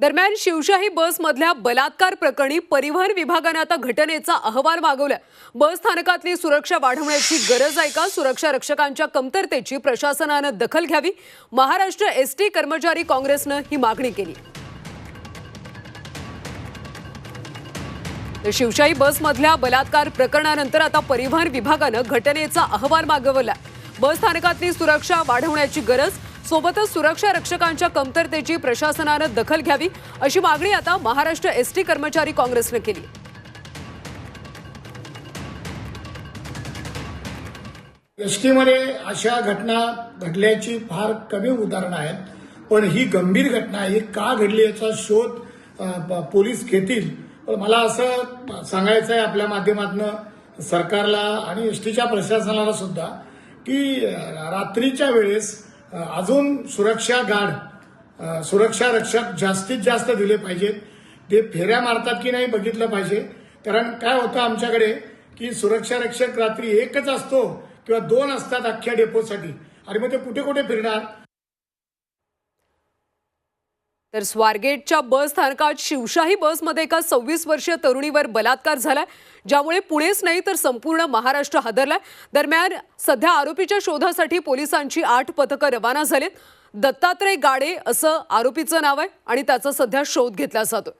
दरम्यान शिवशाही बसमधल्या बलात्कार प्रकरणी परिवहन विभागानं आता घटनेचा अहवाल मागवलाय. बस स्थानकातली सुरक्षा वाढवण्याची गरज आहे का? सुरक्षा रक्षकांच्या कमतरतेची प्रशासनानं दखल घ्यावी? महाराष्ट्र एस टी कर्मचारी काँग्रेसनं ही मागणी केली. तर शिवशाही बसमधल्या बलात्कार प्रकरणानंतर आता परिवहन विभागानं घटनेचा अहवाल मागवला बस स्थानकातली सुरक्षा वाढवण्याची गरज सोबतच सुरक्षा रक्षकांच्या कमतरतेची प्रशासनानं दखल घ्यावी अशी मागणी आता महाराष्ट्र एस टी कर्मचारी काँग्रेसनं केली. एस टीमध्ये अशा घटना घडल्याची फार कमी उदाहरणं आहेत पण ही गंभीर घटना ही का घडली याचा शोध पोलीस घेतील. पण मला असं सांगायचं आहे आपल्या माध्यमातून सरकारला आणि एस टीच्या प्रशासनाला सुद्धा की रात्रीच्या वेळेस अजून सुरक्षा गार्ड सुरक्षा रक्षक जास्तीत जास्त दिले पाहिजेत ते फेऱ्या मारतात की नाही बघितलं पाहिजे. कारण काय होतं आमच्याकडे की सुरक्षा रक्षक रात्री एकच असतो किंवा दोन असतात अख्ख्या डेपोसाठी. आणि मग ते कुठे कुठे फिरणार? तर स्वारगेटच्या बस स्थानकात शिवशाही बसमध्ये एका सव्वीस वर्षीय तरुणीवर बलात्कार झालाय ज्यामुळे पुणेच नाही तर संपूर्ण महाराष्ट्र हादरलाय. दरम्यान सध्या आरोपीच्या शोधासाठी पोलिसांची आठ पथकं रवाना झालीत. दत्तात्रय गाडे असं आरोपीचं नाव आहे आणि त्याचा सध्या शोध घेतला जातोय.